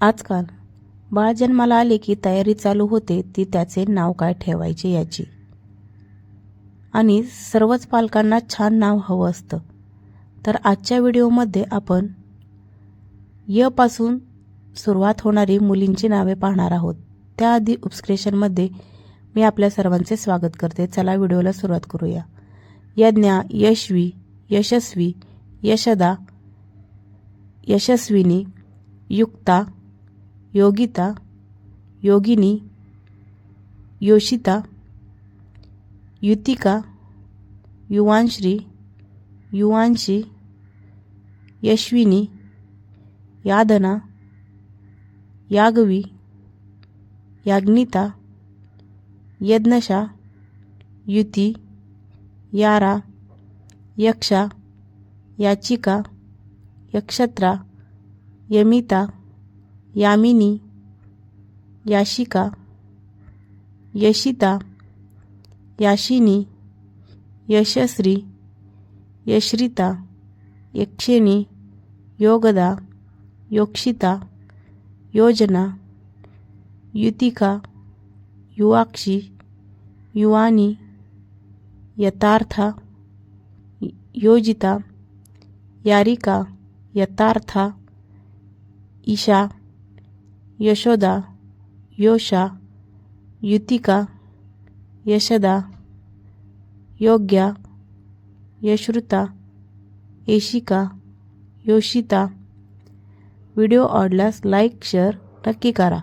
आजकाल बाळ जन्माला आले की तयारी चालू होते ती त्याचे नाव काय ठेवायचे याची. आणि सर्वच पालकांना छान नाव हवं असतं. तर आजच्या व्हिडिओमध्ये आपण य पासून सुरुवात होणारी मुलींची नावे पाहणार आहोत. त्याआधी उपस्क्रेशनमध्ये मी आपल्या सर्वांचे स्वागत करते. चला व्हिडिओला सुरुवात करूया. यज्ञा यशवी यशस्वी यशदा यशस्विनी युक्ता योगिता योगिनी योशिता युतिका युवांश्री युवांशी यश्विनी यादना यागवी याज्ञिता यज्ञशा युती यारा यक्षा याचिका यक्षत्रा यमिता यामिनी याशिका यशिता याशिनी यशश्री यश्रिता यक्षिणी योगदा योक्षिता योजना युतिका युवाक्षी युवानी यथार्था योजिता यारिका यथार्था ईशा यशोदा योषा युतिका यशदा योग्या यश्रुता येशिका योशिता. व्हिडिओ आवडल्यास लाईक शेअर नक्की करा.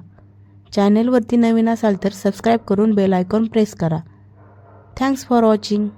चॅनेलवरती नवीन असाल तर सबस्क्राईब करून बेल आयकॉन प्रेस करा. Thanks for watching.